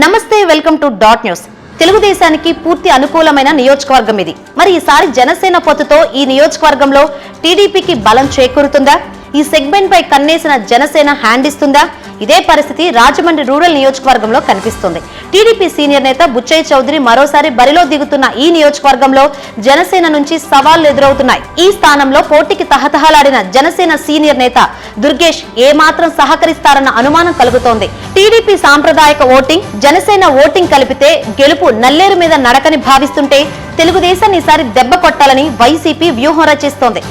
నమస్తే welcome to dot news. తెలుగుదేశానికి పూర్తి అనుకూలమైన నియోజకవర్గం ఇది. మరి ఈసారి జనసేన పొత్తుతో ఈ నియోజకవర్గంలో టీడీపీకి బలం చేకూరుతుందా? ఈ సెగ్మెంట్ పై కన్నేసిన జనసేన హ్యాండ్ ఇస్తుందా ఇదే పరిస్థితి రాజమండ్రి రూరల్ నియోజకవర్గంలో కనిపిస్తుంది. టీడీపీ సీనియర్ నేత బుచ్చయ్య చౌదరి మరోసారి బరిలో దిగుతున్న ఈ నియోజకవర్గంలో జనసేన నుంచి సవాళ్ళు ఎదురవుతున్నాయి. ఈ స్థానంలో పోటీకి తహతహలాడిన జనసేన సీనియర్ నేత దుర్గేష్ ఏమాత్రం సహకరిస్తారన్న అనుమానం కలుగుతోంది. టీడీపీ సాంప్రదాయక ఓటింగ్ జనసేన ఓటింగ్ కలిపితే గెలుపు నల్లేరు మీద నడకని భావిస్తుంటే తెలుగుదేశాన్ని ఈసారి దెబ్బ కొట్టాలని వైసీపీ వ్యూహం రచిస్తోంది.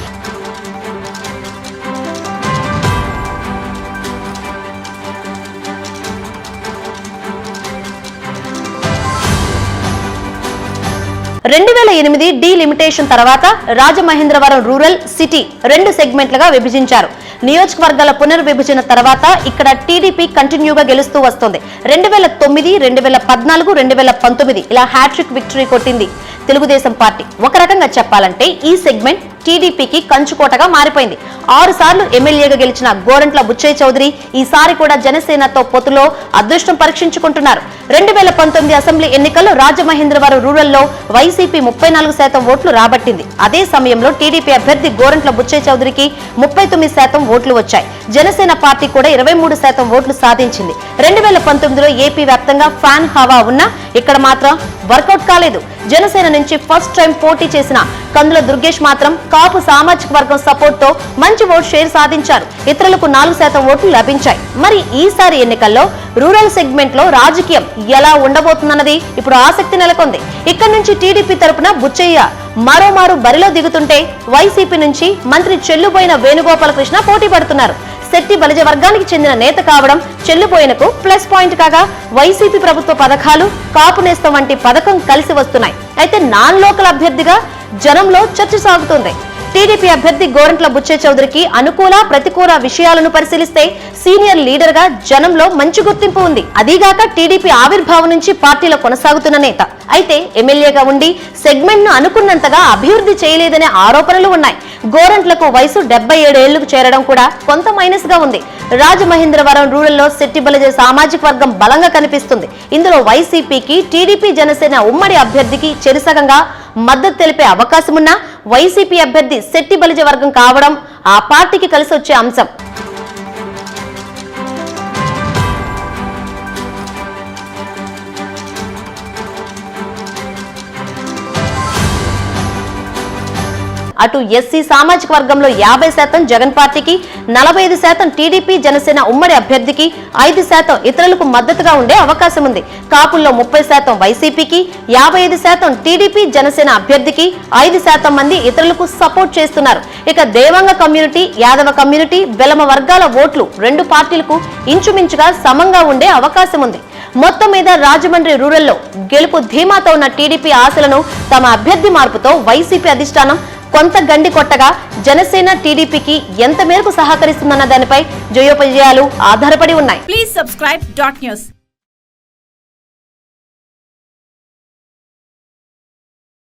రెండు వేల ఎనిమిది డీ లిమిటేషన్ తర్వాత రాజమహేంద్రవరం రూరల్ సిటీ రెండు సెగ్మెంట్లుగా విభజించారు. నియోజకవర్గాల పునర్విభజన తర్వాత ఇక్కడ టీడీపీ కంటిన్యూగా గెలుస్తూ వస్తుంది. రెండు వేల తొమ్మిది రెండు వేల పద్నాలుగు రెండు వేల పంతొమ్మిది ఇలా హ్యాట్రిక్ విక్టరీ కొట్టింది తెలుగుదేశం పార్టీ. ఒక రకంగా చెప్పాలంటే ఈ సెగ్మెంట్ టీడీపీకి కంచుకోటగా మారిపోయింది. ఆరు సార్లు ఎమ్మెల్యేగా గెలిచిన గోరంట్ల బుచ్చయ్య చౌదరి ఈసారి కూడా జనసేనతో పొత్తులో అదృష్టం పరీక్షించుకుంటున్నారు. రెండు వేల పంతొమ్మిది అసెంబ్లీ ఎన్నికల్లో రాజమహేంద్రవరం రూరల్లో వైసీపీ ముప్పై నాలుగు శాతం ఓట్లు రాబట్టింది. అదే సమయంలో టీడీపీ అభ్యర్థి గోరంట్ల బుచ్చయ్య చౌదరికి ముప్పై తొమ్మిది శాతం ఓట్లు వచ్చాయి. జనసేన పార్టీ కూడా ఇరవై మూడు శాతం ఓట్లు సాధించింది. రెండు వేల పంతొమ్మిదిలో ఏపీ వ్యాప్తంగా ఫ్యాన్ హవా ఉన్నా ఇక్కడ మాత్రం వర్కౌట్ కాలేదు. జనసేన నుంచి ఫస్ట్ టైం పోటీ చేసిన కందుల దుర్గేష్ మాత్రం కాపు సామాజిక వర్గం సపోర్ట్తో మంచి ఓటు షేర్ సాధించారు. ఇతరులకు నాలుగు శాతం ఓట్లు లభించాయి. మరి ఈసారి ఎన్నికల్లో రూరల్ సెగ్మెంట్లో రాజకీయం ఎలా ఉండబోతుందన్నది ఇప్పుడు ఆసక్తి నెలకొంది. ఇక్కడ నుంచి టీడీపీ తరపున బుచ్చయ్య మరోమారు బరిలో దిగుతుంటే వైసీపీ నుంచి మంత్రి చెల్లుబోయిన వేణుగోపాలకృష్ణ పోటీ పడుతున్నారు. శక్తి బలిజ వర్గానికి చెందిన నేత కావడం చెల్లుబోయినకు ప్లస్ పాయింట్ కాగా వైసీపీ ప్రభుత్వ పథకాలు కాపు నేస్తం వంటి పథకం కలిసి వస్తున్నాయి. అయితే నాన్ లోకల్ అభ్యర్థిగా జనంలో చర్చ సాగుతోంది. టీడీపీ అభ్యర్థి గోరంట్ల బుచ్చే చౌదరికి అనుకూల ప్రతికూల విషయాలను పరిశీలిస్తే సీనియర్ లీడర్గా జనంలో మంచి గుర్తింపు ఉంది. అదీగాక టీడీపీ ఆవిర్భావం నుంచి పార్టీలో కొనసాగుతున్న నేత. అయితే ఎమ్మెల్యేగా ఉండి సెగ్మెంట్ను అనుకున్నంతగా అభివృద్ధి చేయలేదనే ఆరోపణలు ఉన్నాయి. గోరంట్లకు వయసు డెబ్బై ఏడేళ్ళకు చేరడం కూడా కొంత మైనస్గా ఉంది. రాజమహేంద్రవరం రూరల్లో శెట్టి సామాజిక వర్గం బలంగా కనిపిస్తుంది. ఇందులో వైసీపీకి టీడీపీ జనసేన ఉమ్మడి అభ్యర్థికి చెరుసగంగా మద్దతు తెలిపే అవకాశమున్నా వైసీపీ అభ్యర్థి శెట్టి బలిజ వర్గం కావడం ఆ పార్టీకి కలిసి వచ్చే అంశం. అటు ఎస్సీ సామాజిక వర్గంలో యాభై శాతం జగన్ పార్టీకి నలభై ఐదు శాతం టీడీపీ జనసేన ఉమ్మడి అభ్యర్థికి ఐదు శాతం ఇతరులకు మద్దతుగా ఉండే అవకాశం ఉంది. కాపుల్లో ముప్పై శాతం వైసీపీకి యాభై ఐదు శాతం టీడీపీ జనసేన అభ్యర్థికి ఐదు శాతం మంది ఇతరులకు సపోర్ట్ చేస్తున్నారు. ఇక దేవంగ కమ్యూనిటీ యాదవ కమ్యూనిటీ బెలమ వర్గాల ఓట్లు రెండు పార్టీలకు ఇంచుమించుగా సమంగా ఉండే అవకాశం ఉంది. మొత్తం మీద రాజమండ్రి రూరల్లో గెలుపు ధీమాతో ఉన్న టీడీపీ ఆశలను తమ అభ్యర్థి మార్పుతో వైసీపీ అధిష్టానం కొంత గండి కొట్టగా జనసేన టీడీపీకి ఎంత మేరకు సహకరిస్తుందన్న దానిపై జయోపజయాలు ఆధారపడి ఉన్నాయి. Please subscribe dot news